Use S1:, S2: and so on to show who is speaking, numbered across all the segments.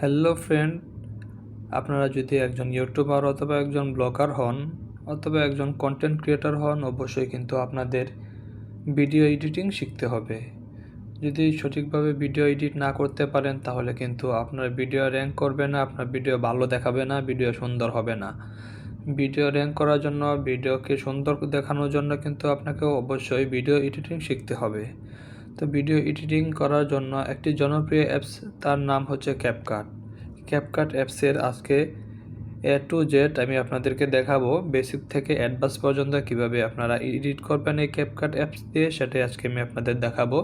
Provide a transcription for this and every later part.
S1: Hello friend আপনারা যদি একজন ইউটিউবার অথবা একজন ব্লগার হন, অথবা একজন কন্টেন্ট ক্রিয়েটর হন, অবশ্যই কিন্তু আপনাদের ভিডিও এডিটিং শিখতে হবে। যদি সঠিকভাবে ভিডিও এডিট না করতে পারেন, তাহলে কিন্তু আপনার ভিডিও র্যাঙ্ক করবে না, আপনার ভিডিও ভালো দেখাবে না ভিডিও সুন্দর হবে না। ভিডিও র্যাঙ্ক করার জন্য ভিডিওকে সুন্দর দেখানোর জন্য কিন্তু আপনাকে অবশ্যই ভিডিও এডিটিং শিখতে হবে। তো ভিডিও এডিটিং করার জন্য একটি জনপ্রিয় অ্যাপস তার নাম হচ্ছে ক্যাপকাট ক্যাপকাট অ্যাপসের আজকে এ টু জেড আমি আপনাদেরকে দেখাবো বেসিক থেকে অ্যাডভান্স পর্যন্ত কীভাবে আপনারা এডিট করবেন এই ক্যাপকাট অ্যাপস দিয়ে, সেটাই আজকে আমি আপনাদের দেখাবো।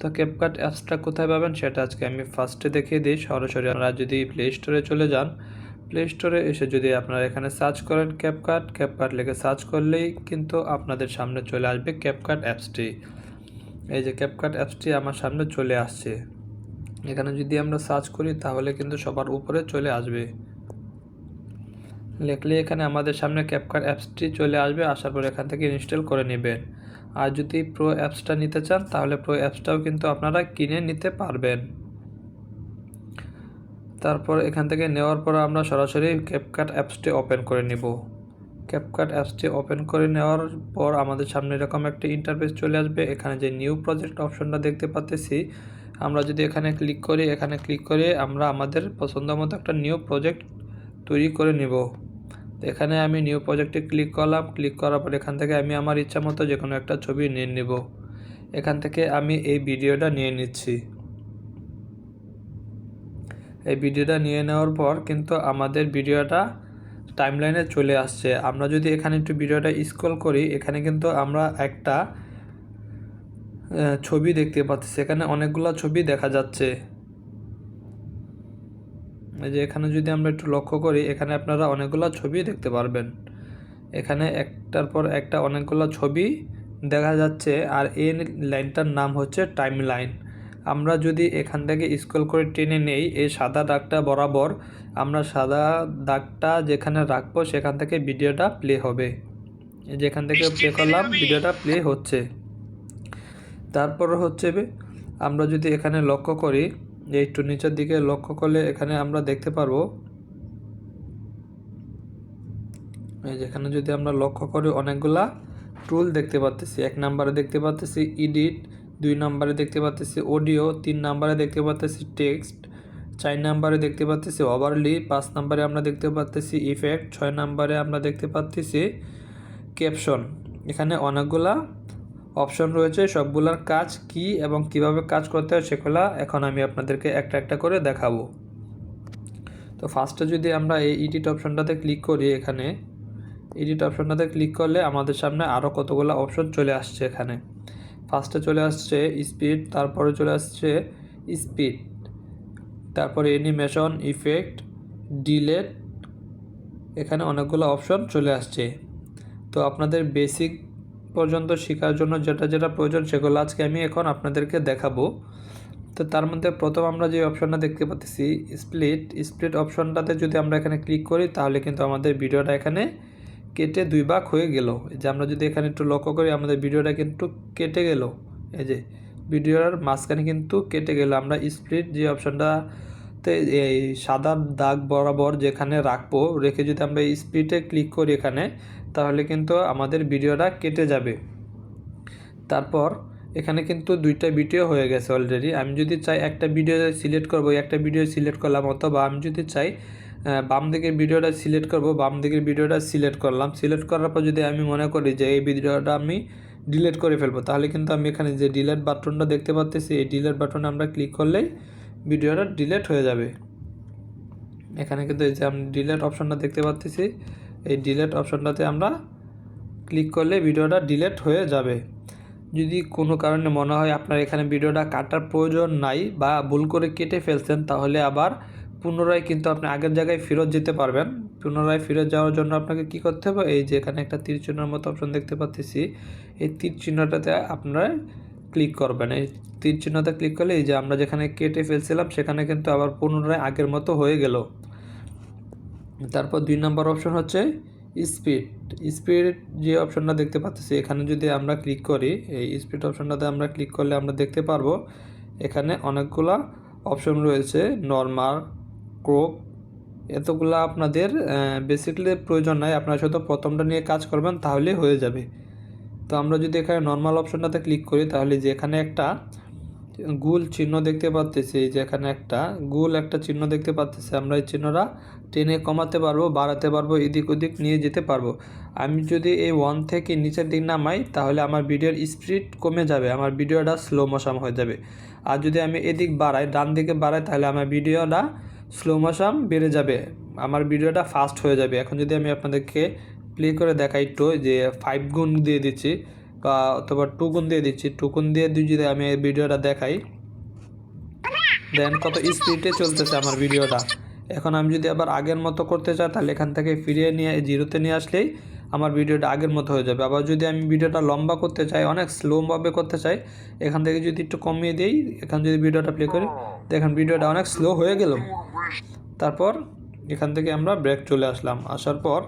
S1: তো ক্যাপকাট অ্যাপসটা কোথায় পাবেন, সেটা আজকে আমি ফার্স্টে দেখিয়ে দিই। সরাসরি আপনারা যদি প্লে স্টোরে চলে যান প্লে স্টোরে এসে যদি আপনারা এখানে সার্চ করেন ক্যাপকাট ক্যাপকাট লিখে সার্চ করলেই কিন্তু আপনাদের সামনে চলে আসবে ক্যাপকাট অ্যাপসটি এই যে ক্যাপকাট অ্যাপসটি আমার সামনে চলে আসছে। এখানে যদি আমরা সার্চ করি, তাহলে কিন্তু সবার উপরে চলে আসবে। লিখলে এখানে আমাদের সামনে ক্যাপকাট অ্যাপসটি চলে আসবে, আসার পর এখান থেকে ইনস্টল করে নেবেন। আর যদি প্রো অ্যাপসটা নিতে চান, তাহলে প্রো অ্যাপসটাও কিন্তু আপনারা কিনে নিতে পারবেন। তারপর এখান থেকে নেওয়ার পর আমরা সরাসরি ক্যাপকাট অ্যাপসটি ওপেন করে নিব। ক্যাপকাট অ্যাপসটি ওপেন করে নেওয়ার পর আমাদের সামনে এরকম একটা ইন্টারফেস চলে আসবে। এখানে যে নিউ প্রজেক্ট অপশনটা দেখতে পাচ্তেছি আমরা যদি এখানে ক্লিক করি, এখানে ক্লিক করে আমরা আমাদের পছন্দ মতো একটা নিউ প্রজেক্ট তৈরি করে নেব। এখানে আমি নিউ প্রজেক্টে ক্লিক করলাম ক্লিক করার পর এখান থেকে আমি আমার ইচ্ছা মতো যে কোনো একটা ছবি নিয়ে নেব। এখান থেকে আমি এই ভিডিওটা নিয়ে নিচ্ছি। এই ভিডিওটা নিয়ে নেওয়ার পর কিন্তু আমাদের ভিডিওটা টাইমলাইনে চলে আসছে। আমরা যদি এখানে একটু ভিডিওটা স্ক্রল করি, এখানে কিন্তু আমরা একটা ছবি দেখতে পাচ্ছি। সেখানে অনেকগুলো ছবি দেখা যাচ্ছে। এই যে এখানে যদি আমরা একটু লক্ষ্য করি, এখানে আপনারা অনেকগুলো ছবি দেখতে পারবেন। এখানে একটার পর একটা অনেকগুলো ছবি দেখা যাচ্ছে, আর এই লাইনটার নাম হচ্ছে টাইম লাইন আমরা যদি এখান থেকে স্ক্রল করে টেনে নেই এই সাদা দাগটা বরাবর আমরা সাদা দাগটা যেখানে রাখব সেখান থেকে ভিডিওটা প্লে হবে। যেখান থেকে প্লে করলাম ভিডিওটা প্লে হচ্ছে। তারপর হচ্ছে আমরা যদি এখানে লক্ষ্য করি যে একটু নিচের দিকে লক্ষ্য করলে এখানে আমরা দেখতে পারব যেখানে যদি আমরা লক্ষ্য করি অনেকগুলা টুল দেখতে পাচ্তেছি এক নাম্বারে দেখতে পাচ্তেছি এডিট দুই নাম্বারে দেখতে পাচ্তেছি অডিও, তিন নাম্বারে দেখতে পাচ্তেছি টেক্সট, চার নাম্বারে দেখতে পাচ্তেছি ওভারলি, পাঁচ নাম্বারে আমরা দেখতে পাচ্তেছি ইফেক্ট, ছয় নাম্বারে আমরা দেখতে পাচ্তেছি ক্যাপশন। এখানে অনেকগুলা অপশন রয়েছে, সবগুলোর কাজ কি এবং কীভাবে কাজ করতে হয় সেগুলো এখন আমি আপনাদেরকে একটা একটা করে দেখাবো। তো ফার্স্টে যদি আমরা এই ইডিট অপশনটাতে ক্লিক করি এখানে এডিট অপশনটাতে ক্লিক করলে আমাদের সামনে আরও কতগুলো অপশন চলে আসছে এখানে। ফার্স্টে চলে আসছে স্পিড তারপরে চলে আসছে স্পিড তারপরে অ্যানিমেশন ইফেক্ট ডিলেট এখানে অনেকগুলো অপশন চলে আসছে। তো আপনাদের বেসিক পর্যন্ত শেখার জন্য যেটা যেটা প্রয়োজন সেগুলো আজকে আমি এখন আপনাদেরকে দেখাবো। তো তার মধ্যে প্রথম আমরা যে অপশনটা দেখতে পাচ্ছি স্প্লিট স্প্লিট অপশনটাতে যদি আমরা এখানে ক্লিক করি তাহলে কিন্তু আমাদের ভিডিওটা এখানে কেটে দুই ভাগ হয়ে গেল। এই যে আমরা যদি এখানে একটু লক্ষ্য করি, আমাদের ভিডিওটা কিন্তু কেটে গেল। এই যে ভিডিওর মাঝখানে কিন্তু কেটে গেল। আমরা স্প্লিট যে অপশনটাতে এই সাদা দাগ বরাবর যেখানে রাখব, রেখে যদি আমরা স্প্লিটে ক্লিক করি এখানে, তাহলে কিন্তু আমাদের ভিডিওটা কেটে যাবে। তারপর এখানে কিন্তু দুইটা ভিডিও হয়ে গেছে অলরেডি আমি যদি চাই একটা ভিডিও সিলেক্ট করব একটা ভিডিও সিলেক্ট করলাম, অথবা আমি যদি চাই বাম দিকের ভিডিওটা সিলেক্ট করব, বাম দিকের ভিডিওটা সিলেক্ট করলাম। সিলেক্ট করার পর যদি আমি মনে করি যে এই ভিডিওটা আমি ডিলেট করে ফেলব, তাহলে কিন্তু আমি এখানে যে ডিলেট বাটনটা দেখতে পাচ্ছি এই ডিলেট বাটনে আমরা ক্লিক করলেই ভিডিওটা ডিলেট হয়ে যাবে। এখানে কিন্তু এই যে আমি ডিলেট অপশনটা দেখতে পাচ্ছি এই ডিলেট অপশনটাতে আমরা ক্লিক করলে ভিডিওটা ডিলেট হয়ে যাবে। যদি কোনো কারণে মনে হয় আপনার এখানে ভিডিওটা কাটার প্রয়োজন নাই বা ভুল করে কেটে ফেলছেন, তাহলে আবার পুনরায় কিন্তু আপনি আগের জায়গায় ফেরত যেতে পারবেন। পুনরায় ফেরত যাওয়ার জন্য আপনাকে কি করতে হবে? এই যে এখানে একটা তীর চিহ্নের মতো অপশন দেখতে পাচ্ছি এই তীর চিহ্নটাতে আপনারা ক্লিক করবেন। এই তীর চিহ্নতে ক্লিক করলে এই যে আমরা যেখানে কেটে ফেলছিলাম, সেখানে কিন্তু আবার পুনরায় আগের মতো হয়ে গেল। তারপর দুই নম্বর অপশন হচ্ছে স্পিড স্পিড যে অপশনটা দেখতে পাচ্ছি এখানে যদি আমরা ক্লিক করি, এই স্পিড অপশনটাতে আমরা ক্লিক করলে আমরা দেখতে পারব, এখানে অনেকগুলা অপশন রয়েছে। নর্মাল ক্রোপ এতগুলা আপনাদের বেসিক্যালি প্রয়োজন নাই। আপনারা শুধু প্রথমটা নিয়ে কাজ করবেন, তাহলেই হয়ে যাবে। তো আমরা যদি এখানে নর্মাল অপশনটাতে ক্লিক করি, তাহলে যে এখানে একটা গুল চিহ্ন দেখতে পাচ্তেছি এই যে এখানে একটা গুল একটা চিহ্ন দেখতে পাচ্তেছি আমরা এই চিহ্নটা টেনে কমাতে পারব, বাড়াতে পারব, এদিক ওদিক নিয়ে যেতে পারব। আমি যদি এই ওয়ান থেকে নিচের দিক নামাই, তাহলে আমার ভিডিওর স্পিড কমে যাবে, আমার ভিডিওটা স্লো মোশন হয়ে যাবে। আর যদি আমি এদিক বাড়াই, ডান দিকে বাড়াই, তাহলে আমার ভিডিওটা স্লো মোশন বেড়ে যাবে। আমার ভিডিওটা ফাস্ট হয়ে যাবে। এখন যদি আমি আপনাদেরকে প্লে করে দেখাই একটু, যে ফাইভ গুণ দিয়ে দিচ্ছি বা অথবা টু গুণ দিয়ে দিচ্ছি টু গুণ দিয়ে যদি আমি ভিডিওটা দেখাই দেন কত স্পিডে চলতেছে আমার ভিডিওটা। এখন আমি যদি আবার আগের মতো করতে চাই, তাহলে এখান থেকে ফিরিয়ে নিয়ে জিরোতে নিয়ে আসলেই আমার ভিডিওটা আগের মতো হয়ে যাবে। আবার যদি আমি ভিডিওটা লম্বা করতে চাই, অনেক স্লোভাবে করতে চাই, এখান থেকে যদি একটু কমিয়ে দিই, এখান যদি ভিডিওটা প্লে করি, দেখেন ভিডিওটা অনেক স্লো হয়ে গেল। তারপর এখান থেকে আমরা ব্রেক চলে আসলাম। আসার পর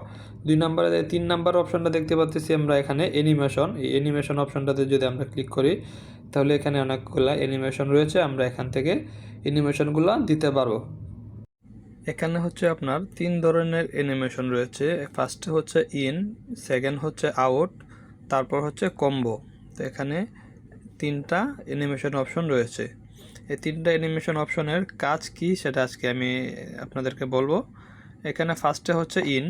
S1: দুই নম্বরে, তিন নাম্বার অপশানটা দেখতে পাচ্ছি আমরা এখানে অ্যানিমেশন এই অ্যানিমেশন অপশনটাতে যদি আমরা ক্লিক করি, তাহলে এখানে অনেকগুলো অ্যানিমেশন রয়েছে। আমরা এখান থেকে অ্যানিমেশনগুলো দিতে পারব। এখানে হচ্ছে আপনার তিন ধরনের অ্যানিমেশন রয়েছে। ফার্স্টে হচ্ছে ইন সেকেন্ড হচ্ছে আউট তারপর হচ্ছে কম্বো তো এখানে তিনটা অ্যানিমেশন অপশন রয়েছে। এই তিনটা অ্যানিমেশন অপশনের কাজ কি সেটা আজকে আমি আপনাদেরকে বলব। এখানে ফার্স্টে হচ্ছে ইন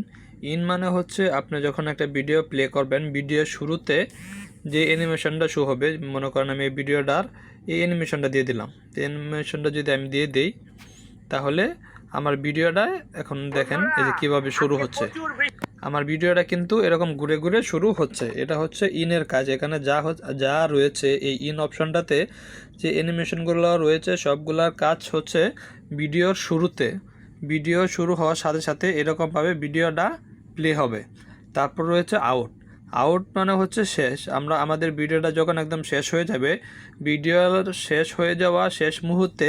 S1: ইন মানে হচ্ছে আপনি যখন একটা ভিডিও প্লে করবেন ভিডিও শুরুতে যে অ্যানিমেশনটা শো হবে, মনে করেন আমি এই ভিডিওটার এই অ্যানিমেশনটা দিয়ে দিলাম। এই অ্যানিমেশনটা যদি আমি দিয়ে দিই, তাহলে আমার ভিডিওটা এখন দেখেন, এই যে কীভাবে শুরু হচ্ছে। আমার ভিডিওটা কিন্তু এরকম ঘুরে ঘুরে শুরু হচ্ছে। এটা হচ্ছে ইনের কাজ। এখানে যা যা রয়েছে, এই ইন অপশনটাতে যে অ্যানিমেশনগুলো রয়েছে, সবগুলার কাজ হচ্ছে ভিডিওর শুরুতে। ভিডিও শুরু হওয়ার সাথে সাথে এরকমভাবে ভিডিওটা প্লে হবে। তারপর রয়েছে আউট আউট মানে হচ্ছে শেষ। আমরা আমাদের ভিডিওটা যখন একদম শেষ হয়ে যাবে, ভিডিওর শেষ হয়ে যাওয়া শেষ মুহূর্তে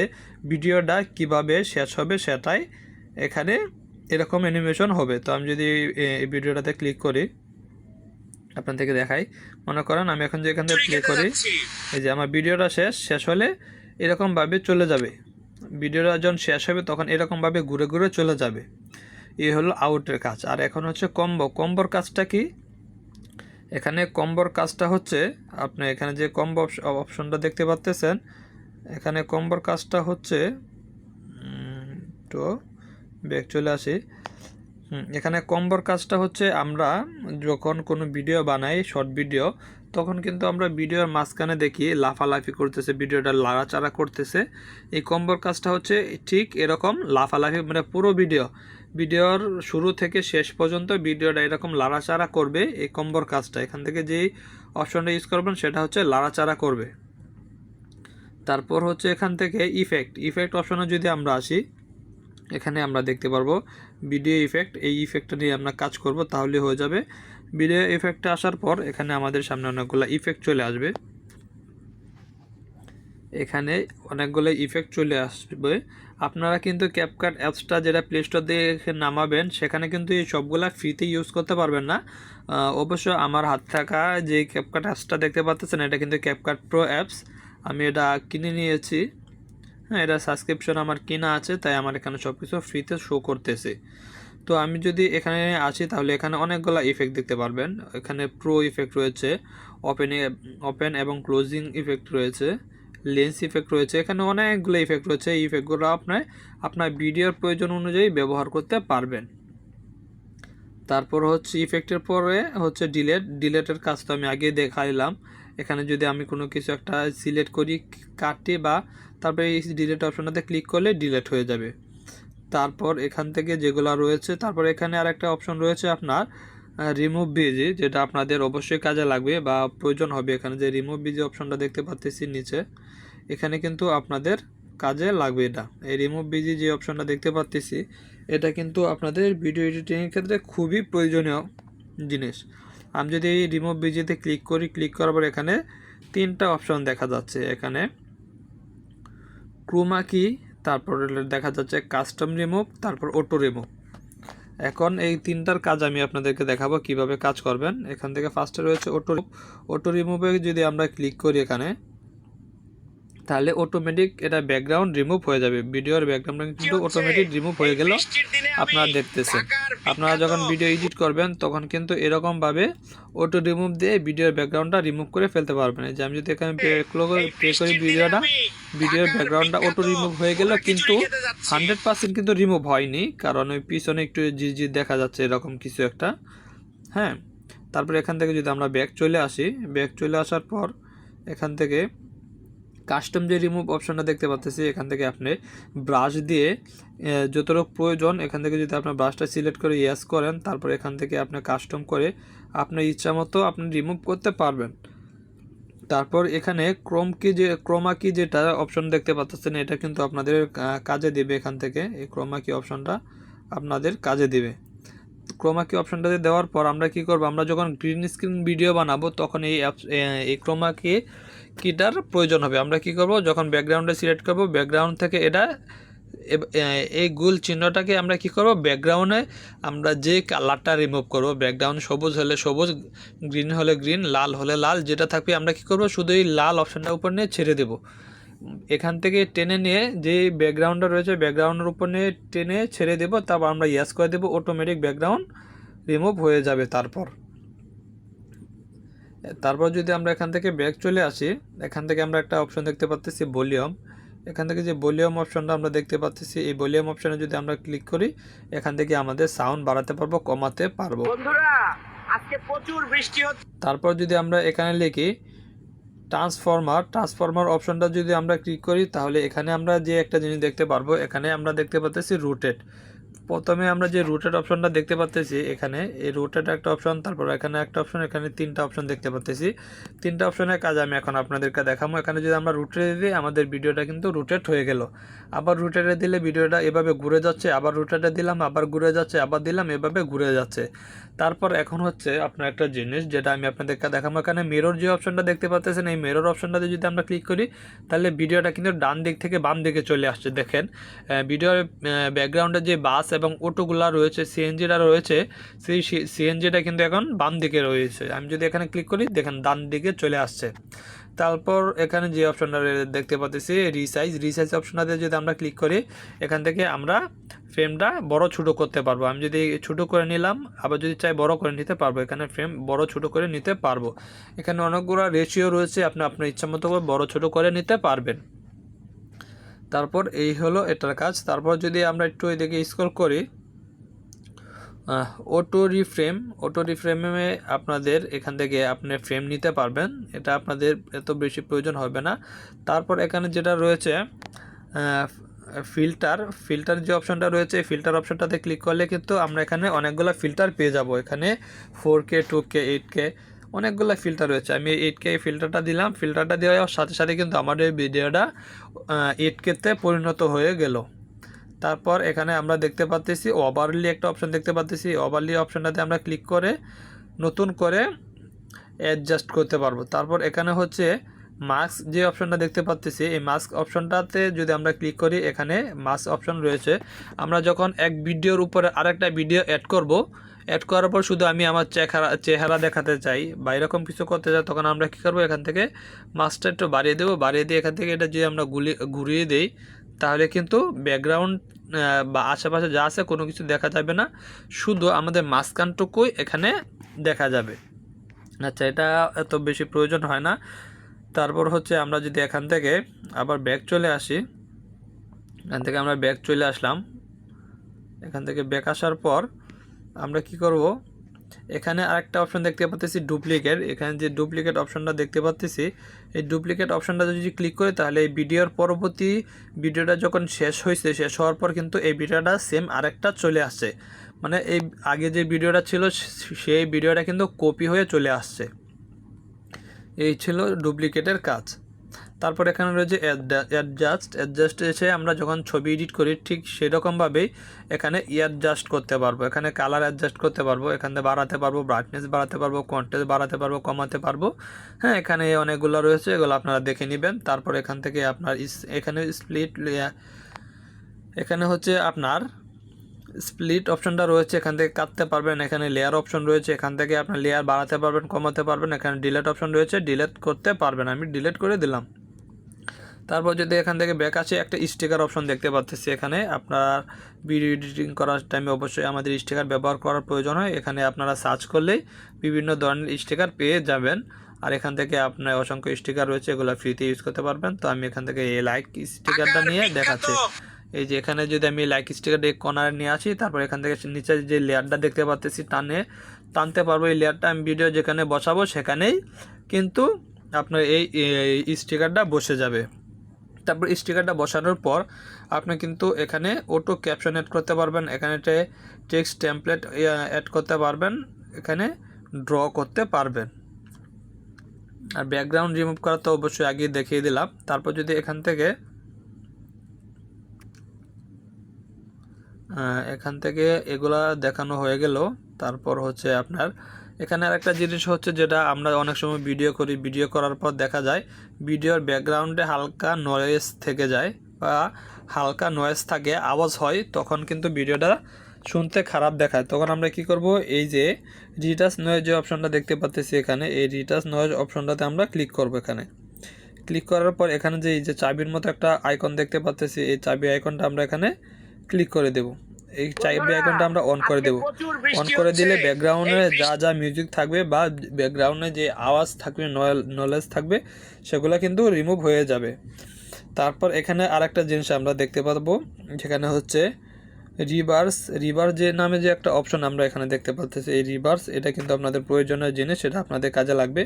S1: ভিডিওটা কীভাবে শেষ হবে সেটাই এখানে এরকম অ্যানিমেশন হবে। তো আমি যদি এই ভিডিওটাতে ক্লিক করি, আপনাদেরকে দেখাই। মনে করেন আমি এখন যে এখান থেকে প্লে করি, এই যে আমার ভিডিওটা শেষ শেষ হলে এরকমভাবে চলে যাবে। ভিডিওটা যখন শেষ হবে তখন এরকমভাবে ঘুরে ঘুরে চলে যাবে। এই হলো আউটের কাজ। আর এখন হচ্ছে কম্বো কম্বোর কাজটা কি? এখানে কম্বর কাজটা হচ্ছে, আপনি এখানে যে কম্বো অপশনটা দেখতে পাচ্তেছেন এখানে কম্বর কাজটা হচ্ছে তো ব্যাক চলে আসি। এখানে কম্বর কাজটা হচ্ছে আমরা যখন কোনো ভিডিও বানাই, শর্ট ভিডিও, তখন কিন্তু আমরা ভিডিওর মাঝখানে দেখি লাফালাফি করতেছে, ভিডিওটা লাড়াচাড়া করতেছে। এই কম্বর কাজটা হচ্ছে ঠিক এরকম লাফালাফি মানে পুরো ভিডিও ভিডিওর শুরু থেকে শেষ পর্যন্ত ভিডিওটা এরকম লাড়াচাড়া করবে এই কম্বর কাজটা। এখান থেকে যেই অপশনটা ইউজ করবেন সেটা হচ্ছে লাড়াচাড়া করবে। তারপর হচ্ছে এখান থেকে ইফেক্ট ইফেক্ট অপশনে যদি আমরা আসি, এখানে আমরা দেখতে পারব ভিডিও ইফেক্ট এই ইফেক্টটা নিয়ে আমরা কাজ করব, তাহলে হয়ে যাবে ভিডিও ইফেক্টে আসার পর এখানে আমাদের সামনে অনেকগুলো ইফেক্ট চলে আসবে। এখানে অনেকগুলো ইফেক্ট চলে আসবে। আপনারা কিন্তু ক্যাপকাট অ্যাপসটা যেটা প্লে স্টোর দিয়ে নামাবেন, সেখানে কিন্তু এই সবগুলা ফ্রিতে ইউজ করতে পারবেন না। অবশ্য আমার হাত থাকা যে ক্যাপকাট অ্যাপসটা দেখতে পাচ্ছেন, এটা কিন্তু ক্যাপকাট প্রো অ্যাপস। আমি এটা কিনে নিয়েছি। হ্যাঁ এটা সাবস্ক্রিপশন আমার কেনা আছে, তাই আমার এখানে সব কিছু ফ্রিতে শো করতেছে। তো আমি যদি এখানে আসি তাহলে এখানে অনেকগুলো ইফেক্ট দেখতে পারবেন। এখানে প্রো ইফেক্ট রয়েছে ওপেন ওপেন এবং ক্লোজিং ইফেক্ট রয়েছে। লেন্স ইফেক্ট রয়েছে। এখানে অনেকগুলো ইফেক্ট রয়েছে। এই ইফেক্টগুলো আপনার আপনার ভিডিওর প্রয়োজন অনুযায়ী ব্যবহার করতে পারবেন। তারপর হচ্ছে ইফেক্টের পরে হচ্ছে ডিলেট ডিলেটের কাজ তো আমি আগে দেখাইলাম। এখানে যদি আমি কোনো কিছু একটা সিলেক্ট করি, কাটি বা তারপরে এই ডিলেট অপশনটাতে ক্লিক করলে ডিলেট হয়ে যাবে। তারপর এখান থেকে যেগুলো রয়েছে, তারপর এখানে আর একটা অপশন রয়েছে আপনার রিমুভ বিজি যেটা আপনাদের অবশ্যই কাজে লাগবে বা প্রয়োজন হবে। এখানে যে রিমুভ বিজি অপশনটা দেখতে পাচ্তেছি নিচে। এখানে কিন্তু আপনাদের কাজে লাগবে এটা। এই রিমুভ বিজি যে অপশনটা দেখতে পাচ্তেছি এটা কিন্তু আপনাদের ভিডিও এডিটিংয়ের ক্ষেত্রে খুবই প্রয়োজনীয় জিনিস। আমি যদি এই রিমুভ বিজিতে ক্লিক করি ক্লিক করার পর এখানে তিনটা অপশন দেখা যাচ্ছে। এখানে ক্রোমা কি তারপর দেখা যাচ্ছে কাস্টম রিমুভ তারপর অটো রিমুভ এখন এই তিনটার কাজ আমি আপনাদেরকে দেখাবো কীভাবে কাজ করবেন। এখান থেকে ফার্স্টে রয়েছে অটো অটো রিমুভে যদি আমরা ক্লিক করি এখানে তাহলে অটোমেটিক এটা ব্যাকগ্রাউন্ড রিমুভ হয়ে যাবে। ভিডিওর ব্যাকগ্রাউন্ড কিন্তু অটোমেটিক রিমুভ হয়ে গেল। আপনারা দেখতেছেন। আপনারা যখন ভিডিও এডিট করবেন তখন কিন্তু এরকমভাবে অটো রিমুভ দিয়ে ভিডিওর ব্যাকগ্রাউন্ডটা রিমুভ করে ফেলতে পারবেন। যে আমি যদি এখানে প্লে করি ভিডিওটা ভিডিওর ব্যাকগ্রাউন্ডটা অটো রিমুভ হয়ে গেল কিন্তু হান্ড্রেড পার্সেন্ট কিন্তু রিমুভ হয়নি কারণ ওই পিছনে একটু জি জি দেখা যাচ্ছে এরকম কিছু একটা। হ্যাঁ তারপর এখান থেকে যদি আমরা ব্যাক চলে আসি ব্যাক চলে আসার পর এখান থেকে কাস্টম যে রিমুভ অপশনটা দেখতে পাচ্ছেন এখান থেকে আপনি ব্রাশ দিয়ে যতটুকু প্রয়োজন, এখান থেকে যদি আপনার ব্রাশটা সিলেক্ট করে ইয়েস করেন, তারপর এখান থেকে আপনি কাস্টম করে আপনার ইচ্ছা মতো আপনি রিমুভ করতে পারবেন। তারপর এখানে ক্রোম কি যে ক্রোমা কি যেটা অপশন দেখতে পাচ্ছেন এটা কিন্তু আপনাদের কাজে দিবে এখান থেকে। এই ক্রোমা কি অপশনটা আপনাদের কাজে দিবে। ক্রোমা কি অপশনটাতে দেওয়ার পর আমরা কি করব, আমরা যখন গ্রিন স্ক্রিন ভিডিও বানাবো, তখন এই অ্যাপস এই ক্রোমা কি কিটার প্রয়োজন হবে। আমরা কি করব? যখন ব্যাকগ্রাউন্ডে সিলেক্ট করব ব্যাকগ্রাউন্ড থেকে এটা এই গুল চিহ্নটাকে আমরা কি করব? ব্যাকগ্রাউন্ডে আমরা যে কালারটা রিমুভ করব ব্যাকগ্রাউন্ড সবুজ হলে সবুজ গ্রিন হলে গ্রিন লাল হলে লাল, যেটা থাকবে আমরা কি করব? শুধু এই লাল অপশানটার উপর নিয়ে ছেড়ে দেব। এখান থেকে টেনে নিয়ে যে ব্যাকগ্রাউন্ডটা রয়েছে ব্যাকগ্রাউন্ডের উপর নিয়ে টেনে ছেড়ে দেব, তারপর আমরা ইয়াস করে দেব অটোমেটিক ব্যাকগ্রাউন্ড রিমুভ হয়ে যাবে তারপর। তারপর যদি আমরা এখান থেকে ব্যাক চলে আসি এখান থেকে আমরা একটা অপশন দেখতে পাচ্ছি ভলিউম। এখান থেকে যে ভলিউম অপশনটা আমরা দেখতে পাচ্ছি এই ভলিউম অপশনে যদি আমরা ক্লিক করি এখান থেকে আমাদের সাউন্ড বাড়াতে পারব কমাতে পারব।
S2: বন্ধুরা আজকে প্রচুর বৃষ্টি হচ্ছে।
S1: তারপর যদি আমরা এখানে লিখি ট্রান্সফর্মার ট্রান্সফর্মার অপশনটা যদি আমরা ক্লিক করি তাহলে এখানে আমরা যে একটা জিনিস দেখতে পারব এখানে আমরা দেখতে পাচ্ছি রুটেড প্রথমে আমরা যে রুটেড অপশনটা দেখতে পাচ্ছি এখানে, এই রুটেড একটা অপশন তারপর এখানে একটা অপশন এখানে তিনটা অপশন দেখতে পাচ্ছি তিনটা অপশনের কাজ আমি এখন আপনাদেরকে দেখাবো। এখানে যদি আমরা রুটেড দিই, আমাদের ভিডিওটা কিন্তু রুটেড হয়ে গেল। আবার রুটেডে দিলে ভিডিওটা এভাবে ঘুরে যাচ্ছে, আবার রুটেডে দিলাম, আবার ঘুরে যাচ্ছে, আবার দিলাম, এভাবে ঘুরে যাচ্ছে। তারপর এখন হচ্ছে আপনার একটা জিনিস যেটা আমি আপনাদেরকে দেখাবো। এখানে মেরোর যে অপশনটা দেখতে পাচ্ছেন এই মেরোর অপশনটাতে যদি আমরা ক্লিক করি, তাহলে ভিডিওটা কিন্তু ডান দিক থেকে বাম দিকে চলে আসছে। দেখেন ভিডিওর ব্যাকগ্রাউন্ডে যে বাস এবং অটোগুলা রয়েছে সিএনজিটা রয়েছে, সেই সিএনজিটা কিন্তু এখন বাম দিকে রয়েছে। আমি যদি এখানে ক্লিক করি, দেখেন ডান দিকে চলে আসছে। তারপর এখানে যে অপশনটা দেখতে পাচ্ছি রিসাইজ রিসাইজ অপশনটাতে যদি আমরা ক্লিক করি, এখান থেকে আমরা ফ্রেমটা বড় ছোটো করতে পারব। আমি যদি ছোটো করে নিলাম, আবার যদি চাই বড় করে নিতে পারব, এখানে ফ্রেম বড় ছোট করে নিতে পারব। এখানে অনেকগুলো রেশিও রয়েছে, আপনি আপনার ইচ্ছা মতো করে বড় ছোট করে নিতে পারবেন। তারপর এই হলো এটার কাজ। তারপর যদি আমরা একটু এদিকে স্ক্রল করি অটো রিফ্রেম অটো রিফ্রেমে আপনাদের এখান থেকে আপনি ফ্রেম নিতে পারবেন। এটা আপনাদের এত বেশি প্রয়োজন হবে না। তারপর এখানে যেটা রয়েছে ফিল্টার ফিল্টার যে অপশনটা রয়েছে ফিল্টার অপশনটাতে ক্লিক করলে কিন্তু আমরা এখানে অনেকগুলো ফিল্টার পেয়ে যাব। এখানে four K two K eight K অনেকগুলো ফিল্টার রয়েছে। আমি এইট কে ফিল্টারটা দিলাম। ফিল্টারটা দেওয়ার সাথে সাথে কিন্তু আমাদের ভিডিওটা এইট কেতে পরিণত হয়ে গেল। তারপর এখানে আমরা দেখতে পাচ্ছি ওভারলি একটা অপশন দেখতে পাচ্ছি ওভারলি অপশনটাতে আমরা ক্লিক করে নতুন করে অ্যাডজাস্ট করতে পারব। তারপর এখানে হচ্ছে মাস্ক যে অপশনটা দেখতে পাচ্ছি এই মাস্ক অপশনটাতে যদি আমরা ক্লিক করি, এখানে মাস্ক অপশন রয়েছে। আমরা যখন এক ভিডিওর উপরে আরেকটা ভিডিও অ্যাড করব অ্যাড করার পর শুধু আমি আমার চেহারা চেহারা দেখাতে চাই। বা এরকম কিছু করতে চাই তখন আমরা কী করব? এখান থেকে মাস্টার একটু বাড়িয়ে দেবো। বাড়িয়ে দিয়ে এখান থেকে এটা যদি আমরা গুলি, ঘুরিয়ে দিই, তাহলে কিন্তু ব্যাকগ্রাউন্ড বা আশেপাশে যা আছে কোনো কিছু দেখা যাবে না। শুধু আমাদের মাঝখানটুকুই এখানে দেখা যাবে। আচ্ছা এটা এত বেশি প্রয়োজন হয় না। তারপর হচ্ছে আমরা যদি এখান থেকে আবার ব্যাগ চলে আসি, এখান থেকে আমরা ব্যাগ চলে আসলাম। এখান থেকে ব্যাগ আসার পর আমরা কি করব? এখানে আরেকটা অপশন দেখতে পাচ্ছি ডুপ্লিকেট এখানে যে ডুপ্লিকেট অপশনটা দেখতে পাচ্ছি এই ডুপ্লিকেট অপশনটা যদি ক্লিক করি তাহলে এই ভিডিওর পরবর্তী ভিডিওটা যখন শেষ হয়েছে শেষ হওয়ার পর কিন্তু এই ভিডিওটা সেম আরেকটা চলে আসছে। মানে এই আগে যে ভিডিওটা ছিল সেই ভিডিওটা কিন্তু কপি হয়ে চলে আসছে। এই ছিল ডুপ্লিকেটের কাজ। তারপর এখানে রয়েছে অ্যাডজাস্ট অ্যাডজাস্ট এসে আমরা যখন ছবি এডিট করি, ঠিক সেরকমভাবেই এখানে অ্যাডজাস্ট করতে পারব। এখানে কালার অ্যাডজাস্ট করতে পারব, এখানে বাড়াতে পারব ব্রাইটনেস বাড়াতে পারব কন্টেস্ট বাড়াতে পারব, কমাতে পারব। হ্যাঁ এখানে অনেকগুলো রয়েছে, এগুলো আপনারা দেখে নেবেন। তারপর এখান থেকে আপনার এখানে স্প্লিট এখানে হচ্ছে আপনার স্প্লিট অপশনটা রয়েছে, এখান থেকে কাটতে পারবেন। এখানে লেয়ার অপশন রয়েছে, এখান থেকে আপনার লেয়ার বাড়াতে পারবেন, কমাতে পারবেন। এখানে ডিলেট অপশন রয়েছে ডিলেট করতে পারবেন। আমি ডিলেট করে দিলাম। তারপর যদি এখান থেকে ব্যাক আসে একটা স্টিকার অপশন দেখতে পাচ্ছি এখানে। আপনার ভিডিও এডিটিং করার টাইমে অবশ্যই আমাদের স্টিকার ব্যবহার করার প্রয়োজন হয়। এখানে আপনারা সার্চ করলেই বিভিন্ন ধরনের স্টিকার পেয়ে যাবেন। আর এখান থেকে আপনার অসংখ্য স্টিকার রয়েছে এগুলো ফ্রিতে ইউজ করতে পারবেন। তো আমি এখান থেকে এই লাইক স্টিকারটা নিয়ে দেখাচ্ছি। এই যে এখানে যদি আমি লাইক স্টিকার এই কর্নারে নিয়ে আসি তারপর এখান থেকে নিচে যে লেয়ারটা দেখতে পাচ্ছি টানে টানতে পারব এই লেয়ারটা আমি ভিডিও যেখানে বসাবো সেখানেই। কিন্তু আপনার এই স্টিকারটা বসে যাবে। তারপর স্টিকারটা বসানোর পর আপনি কিন্তু এখানে অটো ক্যাপশন অ্যাড করতে পারবেন। এখানে টেক্সট টেমপ্লেট অ্যাড করতে পারবেন, এখানে ড্র করতে পারবেন। আর ব্যাকগ্রাউন্ড রিমুভ করা তো অবশ্যই আগে দেখিয়ে দিলাম। তারপর যদি এখান থেকে এখান থেকে এগুলা দেখানো হয়ে গেল, তারপর হচ্ছে আপনার এখানে আরেকটা জিনিস হচ্ছে যেটা আমরা অনেক সময় ভিডিও করি। ভিডিও করার পর দেখা যায় ভিডিওর ব্যাকগ্রাউন্ডে হালকা নয়েজ থেকে যায় বা হালকা নয়েজ থাকে, আওয়াজ হয়, তখন কিন্তু ভিডিওটা শুনতে খারাপ দেখায়। তখন আমরা কি করব? এই যে রিটাচ নয়েজ যে অপশনটা দেখতে পাচ্ছি এখানে, এই রিটাচ নয়েজ অপশনটাতে আমরা ক্লিক করব এখানে। ক্লিক করার পর এখানে যে এই যে চাবির মতো একটা আইকন দেখতে পাচ্ছি এই চাবি আইকনটা আমরা এখানে ক্লিক করে দেব। এই টাইপ আইকনটা আমরা অন করে দেব। অন করে দিলে ব্যাকগ্রাউন্ডে যা যা মিউজিক থাকবে বা ব্যাকগ্রাউন্ডে যে আওয়াজ থাকবে নলেজ থাকবে সেগুলো কিন্তু রিমুভ হয়ে যাবে। তারপর এখানে আরেকটা জিনিস আমরা দেখতে পারব যেখানে হচ্ছে রিভার্স রিভার্স যে নামে যে একটা অপশন আমরা এখানে দেখতে পাচ্ছি এই রিভার্স, এটা কিন্তু আপনাদের প্রয়োজনীয় জিনিস, সেটা আপনাদের কাজে লাগবে।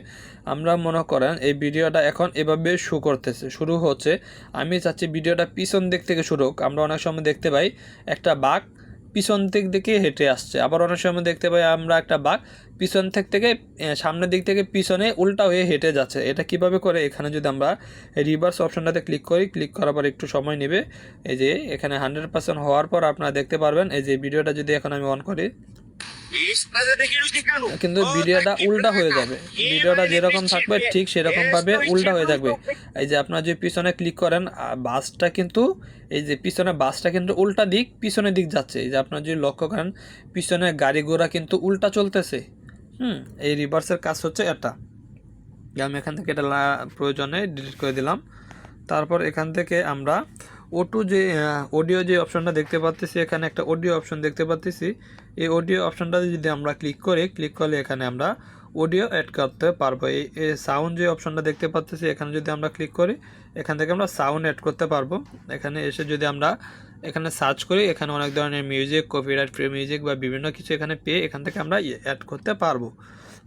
S1: আমরা মনে করেন এই ভিডিওটা এখন এভাবে শু করতেছে। শুরু হচ্ছে, আমি চাচ্ছি ভিডিওটা পিছন দিক থেকে শুরু হোক। আমরা অনেক সময় দেখতে পাই, একটা বাঘ পিছন দিক থেকে হেঁটে আসছে। আবার অনেক সময় দেখতে পাই, আমরা একটা বাঘ পিছন থেকে থেকে সামনের দিক থেকে পিছনে উল্টা হয়ে হেঁটে যাচ্ছে। এটা কীভাবে করে? এখানে যদি আমরা রিভার্স অপশনটাতে ক্লিক করি ক্লিক করার পর একটু সময় নেবে। এই যে, এখানে হান্ড্রেড পার্সেন্ট হওয়ার পর আপনারা দেখতে পারবেন, এই যে ভিডিওটা যদি এখন আমি অন করি কিন্তু ভিডিওটা উল্টা হয়ে যাবে। ভিডিওটা যেরকম থাকবে, ঠিক সেরকম ভাবে উল্টা হয়ে থাকবে এই যে আপনার যে পিছনে ক্লিক করেন বাসটা কিন্তু, এই যে পিছনে বাসটা কিন্তু উল্টা দিক, পিছনের দিক যাচ্ছে। এই যে আপনার যদি লক্ষ্য করেন, পিছনে গাড়ি ঘোড়া কিন্তু উল্টা চলতেছে। হুম, এই রিভার্সের কাজ হচ্ছে এটা। আমি এখান থেকে এটা প্রয়োজনে ডিলিট করে দিলাম। তারপর এখান থেকে আমরা ওটু যে অডিও যে অপশনটা দেখতে পাচ্ছি এখানে একটা অডিও অপশন দেখতে পাচ্ছি এই অডিও অপশানটাতে যদি আমরা ক্লিক করি ক্লিক করলে এখানে আমরা অডিও অ্যাড করতে পারব। এই সাউন্ড যে অপশনটা দেখতে পাচ্ছি এখানে যদি আমরা ক্লিক করি, এখান থেকে আমরা সাউন্ড অ্যাড করতে পারব। এখানে এসে যদি আমরা এখানে সার্চ করি, এখানে অনেক ধরনের মিউজিক কপিরাইট ফ্রি মিউজিক বা বিভিন্ন কিছু এখানে পেয়ে এখান থেকে আমরা অ্যাড করতে পারব।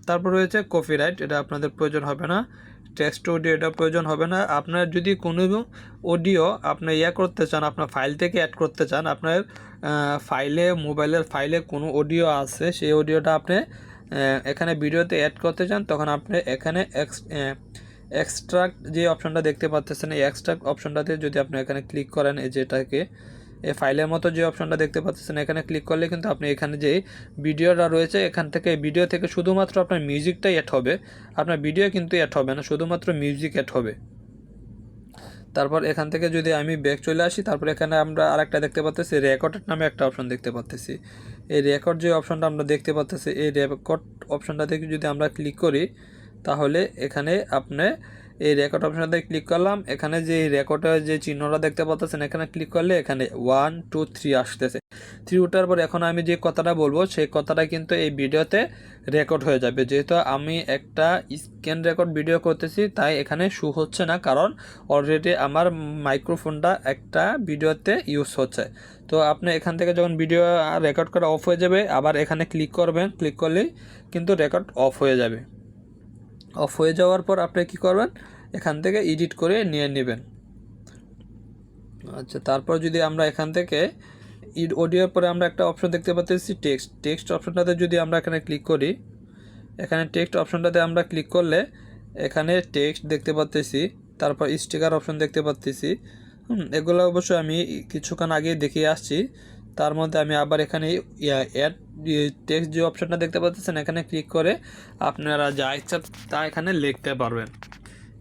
S1: তারপর রয়েছে কপিরাইট এটা আপনাদের প্রয়োজন হবে না। টেক্সট অডিও এটা প্রয়োজন হবে না। আপনার যদি কোনো অডিও আপনি ইয়ে করতে চান, আপনার ফাইল থেকে অ্যাড করতে চান, আপনার ফাইলে মোবাইলের ফাইলে কোনো অডিও আছে, সেই অডিওটা আপনি এখানে ভিডিওতে অ্যাড করতে চান, তখন আপনি এখানে এক্স এক্সট্রাক্ট যে অপশনটা দেখতে পাচ্ছেন, এই এক্সট্রাক্ট অপশনটাতে যদি আপনি এখানে ক্লিক করেন, এই যেটাকে এই ফাইলের মতো যে অপশনটা দেখতে পাচ্ছেন, এখানে ক্লিক করলে কিন্তু আপনি এখানে যে ভিডিওটা রয়েছে, এখান থেকে ভিডিও থেকে শুধুমাত্র আপনার মিউজিকটাই অ্যাড হবে। আপনার ভিডিও কিন্তু অ্যাড হবে না, শুধুমাত্র মিউজিক অ্যাড হবে। তারপর এখান থেকে যদি আমি ব্যাক চলে আসি, তারপর এখানে আমরা আরেকটা দেখতে পাচ্ছি রেকর্ডের নামে একটা অপশন দেখতে পাচ্ছি এই রেকর্ড যে অপশনটা আমরা দেখতে পাচ্ছি এই রেকর্ড অপশনটা থেকে যদি আমরা ক্লিক করি, তাহলে এখানে আপনি এই রেকর্ড অপশনটাতে ক্লিক করলাম। এখানে যে রেকর্ডের যে চিহ্নটা দেখতে পাচ্ছেন এখানে ক্লিক করলে এখানে ওয়ান টু থ্রি আসতেছে। থ্রি ওঠার পর এখন আমি যে কথাটা বলব, সেই কথাটা কিন্তু এই ভিডিওতে রেকর্ড হয়ে যাবে। যেহেতু আমি একটা স্ক্যান রেকর্ড ভিডিও করতেছি, তাই এখানে শু হচ্ছে না, কারণ অলরেডি আমার মাইক্রোফোনটা একটা ভিডিওতে ইউজ হচ্ছে। তো আপনি এখান থেকে যখন ভিডিও রেকর্ড করা অফ হয়ে যাবে, আবার এখানে ক্লিক করবেন। ক্লিক করলেই কিন্তু রেকর্ড অফ হয়ে যাবে। অফ হয়ে যাওয়ার পর আপনি কি করবেন? এখান থেকে এডিট করে নিয়ে নেবেন। আচ্ছা তারপর যদি আমরা এখান থেকে ইড অডিওর পরে আমরা একটা অপশন দেখতে পাচ্ছি টেক্সট টেক্সট অপশনটাতে যদি আমরা এখানে ক্লিক করি, এখানে টেক্সট অপশনটাতে আমরা ক্লিক করলে এখানে টেক্সট দেখতে পাচ্ছি, তারপর স্টিকার অপশন দেখতে পাচ্ছি। এগুলো অবশ্য আমি কিছুক্ষণ আগে দেখিয়ে আসছি। তার মধ্যে আমি আবার এখানে অ্যাড টেক্সট যে অপশনটা দেখতে পাচ্ছেন, এখানে ক্লিক করে আপনারা যা ইচ্ছা তা এখানে লিখতে পারবেন।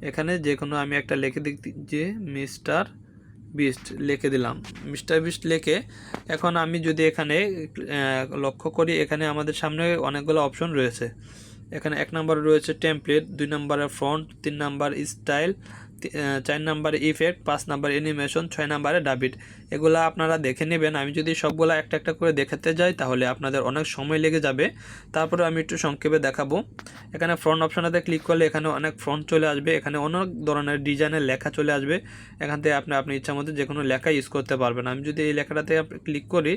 S1: এখানে যে কোনো আমি একটা লিখে দিক যে মিস্টার বিস্ট লিখে দিলাম। মিস্টার বিস্ট লিখে এখন আমি যদি এখানে লক্ষ্য করি, এখানে আমাদের সামনে অনেকগুলো অপশন রয়েছে। এখানে এক নম্বরে রয়েছে টেমপ্লেট দুই নম্বরে ফ্রন্ট তিন নাম্বার স্টাইল চার নাম্বারে ইফেক্ট পাঁচ নাম্বার অ্যানিমেশন ছয় নাম্বারে ডাবিট এগুলো আপনারা দেখে নেবেন। আমি যদি সবগুলা একটা একটা করে দেখাতে যাই, তাহলে আপনাদের অনেক সময় লেগে যাবে। তারপরে আমি একটু সংক্ষেপে দেখাবো। এখানে ফ্রন্ট অপশানেতে ক্লিক করলে এখানে অনেক ফ্রন্ট চলে আসবে। এখানে অনেক ধরনের ডিজাইনের লেখা চলে আসবে। এখান থেকে আপনি আপনি ইচ্ছা মতো যে কোনো লেখা ইউজ করতে পারবেন। আমি যদি এই লেখাটাতে ক্লিক করি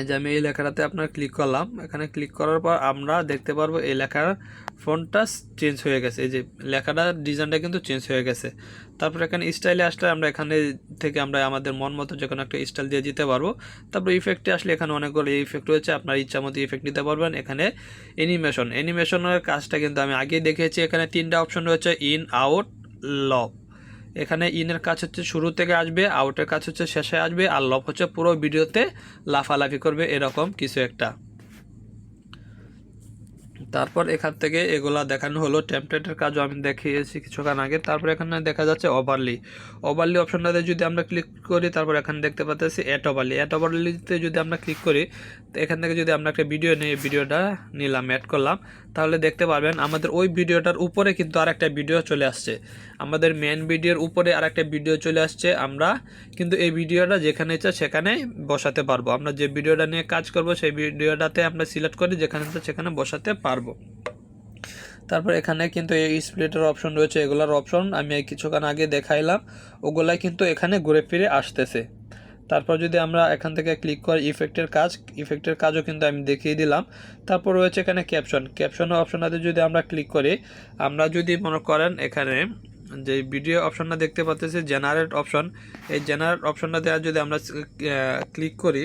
S1: এই যে আমি এই লেখাটাতে আপনার ক্লিক করলাম, এখানে ক্লিক করার পর আমরা দেখতে পারব এই লেখার ফোনটা চেঞ্জ হয়ে গেছে। এই যে লেখাটার ডিজাইনটা কিন্তু চেঞ্জ হয়ে গেছে। তারপর এখানে স্টাইলে আসলে আমরা এখানে থেকে আমরা আমাদের মন মতো যে কোনো একটা স্টাইল দিয়ে দিতে পারব। তারপর ইফেক্টে আসলে এখানে অনেকগুলো ইফেক্ট রয়েছে, আপনার ইচ্ছা মতো ইফেক্ট নিতে পারবেন। এখানে অ্যানিমেশন অ্যানিমেশনের কাজটা কিন্তু আমি আগেই দেখেছি এখানে তিনটা অপশন রয়েছে ইন আউট লব এখানে ইনের কাজ হচ্ছে শুরু থেকে আসবে, আউটের কাজ হচ্ছে শেষে আসবে, আর লব হচ্ছে পুরো ভিডিওতে লাফালাফি করবে এরকম কিছু একটা। তারপর এখান থেকে এগুলা দেখানো হলো। টেমপ্লেটের কাজও আমি দেখিয়েছি কিছুক্ষণ আগে। তারপর এখানে দেখা যাচ্ছে ওভারলি। ওভারলি অপশনটাতে যদি আমরা ক্লিক করি, তারপর এখানে দেখতে পাচ্ছি অ্যাট ওভারলি অ্যাট ওভারলিতে যদি আমরা ক্লিক করি, এখান থেকে যদি আমরা একটা ভিডিও নিই ভিডিওটা নিলাম অ্যাড করলাম তাহলে দেখতে পারবেন আমাদের ওই ভিডিওটার উপরে কিন্তু আর একটা ভিডিও চলে আসছে। আমাদের মেন ভিডিওর উপরে আর একটা ভিডিও চলে আসছে আমরা। কিন্তু এই ভিডিওটা যেখানে ইচ্ছা সেখানে বসাতে পারব। আমরা যে ভিডিওটা নিয়ে কাজ করব সেই ভিডিওটাতে আমরা সিলেক্ট করি, যেখানে ইচ্ছা সেখানে বসাতে পারব। তারপর এখানে কিন্তু এই স্প্লিটের অপশন রয়েছে, এগুলোর অপশন আমি কিছুক্ষণ আগে দেখাইলাম। ওগুলাই কিন্তু এখানে ঘুরে ফিরে আসতেছে। তারপর যদি আমরা এখান থেকে ক্লিক করি ইফেক্টের কাজ ইফেক্টের কাজও কিন্তু আমি দেখিয়ে দিলাম। তারপর রয়েছে এখানে ক্যাপশন ক্যাপশনের অপশনাতে যদি আমরা ক্লিক করি, আমরা যদি মনে করেন এখানে যে ভিডিও অপশনটা দেখতে পাচ্ছি জেনারেট অপশন এই জেনারেট অপশনটাতে আর যদি আমরা ক্লিক করি,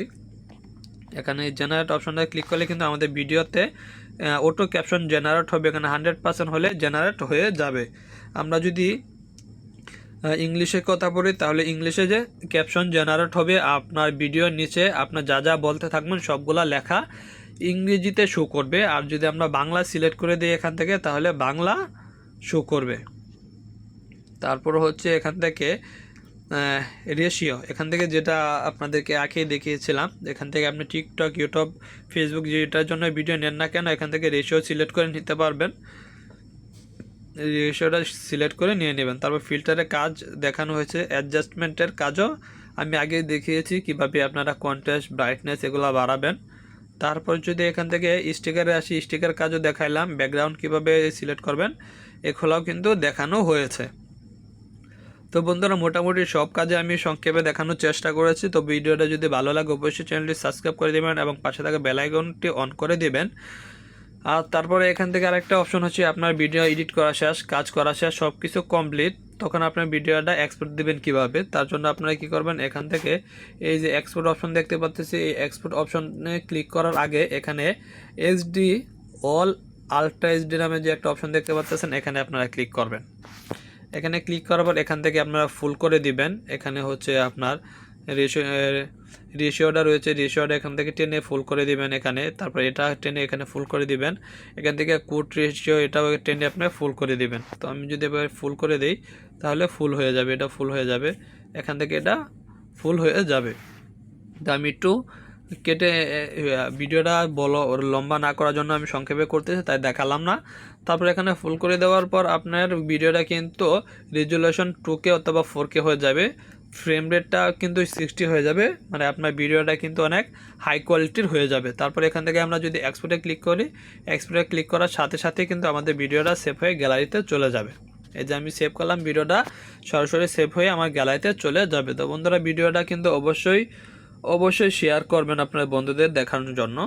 S1: এখানে জেনারেট অপশনটা ক্লিক করলে কিন্তু আমাদের ভিডিওতে অটো ক্যাপশন জেনারেট হবে। এখানে হান্ড্রেড পার্সেন্ট হলে জেনারেট হয়ে যাবে। আমরা যদি ইংলিশে কথা বলি, তাহলে ইংলিশে যে ক্যাপশন জেনারেট হবে, আপনার ভিডিওর নিচে আপনার যা যা বলতে থাকবেন, সবগুলা লেখা ইংরেজিতে শো করবে। আর যদি আমরা বাংলা সিলেক্ট করে দিই এখান থেকে, তাহলে বাংলা শো করবে। তারপর হচ্ছে এখান থেকে রেশিও এখান থেকে যেটা আপনাদেরকে আঁকিয়ে দেখিয়েছিলাম, এখান থেকে আপনি টিকটক ইউটিউব ফেসবুক যেটার জন্য ভিডিও নেন না কেন, এখান থেকে রেশিও সিলেক্ট করে নিতে পারবেন। রেশিওটা সিলেক্ট করে নিয়ে নেবেন। তারপর ফিল্টারের কাজ দেখানো হয়েছে অ্যাডজাস্টমেন্টের কাজও আমি আগে দেখিয়েছি কীভাবে আপনারা কন্ট্রাস্ট ব্রাইটনেস এগুলো বাড়াবেন। তারপর যদি এখান থেকে স্টিকারে আসি স্টিকার কাজও দেখাইলাম ব্যাকগ্রাউন্ড কীভাবে সিলেক্ট করবেন, এগুলোও কিন্তু দেখানো হয়েছে। তো বন্ধুরা, মোটামুটি সব কাজে আমি সংক্ষেপে দেখানোর চেষ্টা করেছি। তো ভিডিওটা যদি ভালো লাগে, অবশ্যই চ্যানেলটি সাবস্ক্রাইব করে দেবেন এবং পাশে থাকা বেল আইকনটি অন করে দেবেন। আর তারপরে এখান থেকে আরেকটা অপশন হচ্ছে আপনার ভিডিও এডিট করা শেষ, কাজ করা শেষ সব কিছু কমপ্লিট তখন আপনার ভিডিওটা এক্সপোর্ট দিবেন কীভাবে? তার জন্য আপনারা কি করবেন? এখান থেকে এই যে এক্সপোর্ট অপশন দেখতে পাচ্ছি এই এক্সপোর্ট অপশনে ক্লিক করার আগে এখানে এইচডি অল আলট্রা এইচডি নামে যে একটা অপশন দেখতে পাচ্ছেন এখানে আপনারা ক্লিক করবেন। এখানে ক্লিক করার পর এখান থেকে আপনারা ফুল করে দিবেন। এখানে হচ্ছে আপনার রেশিও রেশিওটা রয়েছে, রেশিওটা এখান থেকে টেনে ফুল করে দিবেন এখানে। তারপর এটা টেনে এখানে ফুল করে দিবেন। এখান থেকে কোট রেশিও, এটাও টেনে আপনি ফুল করে দিবেন। তো আমি যদি এবার ফুল করে দিই, তাহলে ফুল হয়ে যাবে, এটা ফুল হয়ে যাবে। এখান থেকে এটা ফুল হয়ে যাবে। তো আমি একটু কেটে ভিডিওটা বলো লম্বা না করার জন্য আমি সংক্ষেপে করতেছি, তাই দেখালাম না। তারপর এখানে ফুল করে দেওয়ার পর আপনার ভিডিওটা কিন্তু রেজুলেশন টু কে অথবা ফোর কে হয়ে যাবে। ফ্রেম রেটটা কিন্তু সিক্সটি হয়ে যাবে। মানে আপনার ভিডিওটা কিন্তু অনেক হাই কোয়ালিটির হয়ে যাবে। তারপর এখান থেকে আমরা যদি এক্সপোর্টে ক্লিক করি এক্সপোর্টে ক্লিক করার সাথে সাথে কিন্তু আমাদের ভিডিওটা সেভ হয়ে গ্যালারিতে চলে যাবে। এই যে আমি সেভ করলাম ভিডিওটা সরাসরি সেভ হয়ে আমার গ্যালারিতে চলে যাবে। তো বন্ধুরা ভিডিওটা কিন্তু অবশ্যই অবশ্যই শেয়ার করবেন আপনার বন্ধুদের দেখানোর জন্য।